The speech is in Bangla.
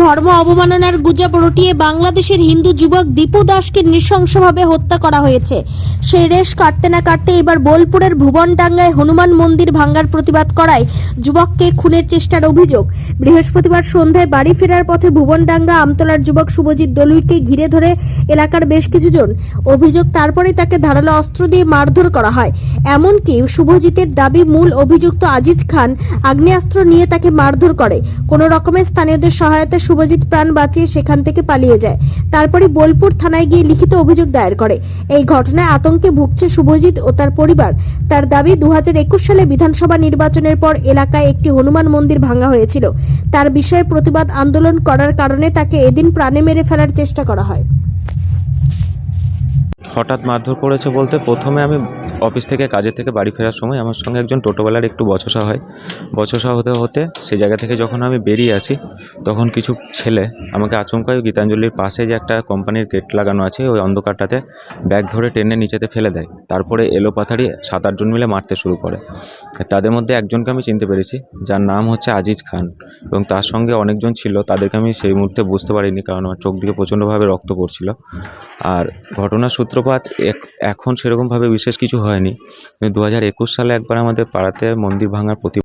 ধর্ম অবমাননার গুজব রটিয়ে বাংলাদেশের হিন্দু যুবক দীপু দাসকে নৃশংসভাবে হত্যা করা হয়েছে। সেই রেশ কাটতে না কাটতে এবার বোলপুরের ভুবনডাঙ্গায় হনুমান মন্দির ভাঙ্গার প্রতিবাদ করায় যুবককে খুনের চেষ্টার অভিযোগ। বৃহস্পতিবার সন্ধ্যায় বাড়ি ফেরার পথে ভুবনডাঙ্গা আমতলার যুবক শুভজিৎ দলুইকে ঘিরে ধরে এলাকার বেশ কিছুজন। অভিযোগ তারপরেই তাকে ধারালো অস্ত্র দিয়ে মারধর করা হয়। এমনকি শুভজিতের দাবি মূল অভিযুক্ত আজিজ খান আগ্নেয়াস্ত্র নিয়ে তাকে মারধর করে। কোনো রকমের স্থানীয়দের সহায়তায় শুভজিৎ প্রাণ বাঁচিয়ে সেখান থেকে পালিয়ে যায়। তারপরে বোলপুর থানায় গিয়ে লিখিত অভিযোগ দায়ের করে। এই ঘটনায় আতঙ্কে ভুগছে শুভজিৎ ও তার পরিবার। তার দাবি দু হাজার একুশ সালে বিধানসভা নির্বাচনের পর এলাকায় একটি হনুমান মন্দির ভাঙা হয়েছিল। তার বিষয়ে প্রতিবাদ আন্দোলন করার কারণে তাকে এদিন প্রাণে মেরে ফেলার চেষ্টা করা হয়। হঠাৎ মারধর করেছে বলতে প্রথমে আমি অফিস থেকে কাজের থেকে বাড়ি ফেরার সময় আমার সঙ্গে একজন টোটোওয়ালার একটু বচসা হয়। বচসা হতে হতে সেই জায়গা থেকে যখন আমি বেরিয়ে আসি, তখন কিছু ছেলে আমাকে আচমকাই গীতাঞ্জলির পাশে যে একটা কোম্পানির গেট লাগানো আছে, ওই অন্ধকারটাতে ব্যাগ ধরে টেনে নিচেতে ফেলে দেয়। তারপরে এলো পাথারি সাত আটজন মিলে মারতে শুরু করে। তাদের মধ্যে একজনকে আমি চিনতে পেরেছি, যার নাম হচ্ছে আজিজ খান এবং তার সঙ্গে অনেকজন ছিল, তাদেরকে আমি সেই মুহূর্তে বুঝতে পারিনি কারণ আমার চোখ দিকে প্রচণ্ডভাবে রক্ত পড়ছিল। আর ঘটনার সূত্রপাত এক- এখন সেরকমভাবে বিশেষ কিছু হয়নি। দু হাজার একুশ সালে একবার আমাদের পাড়াতে মন্দির ভাঙার প্রতি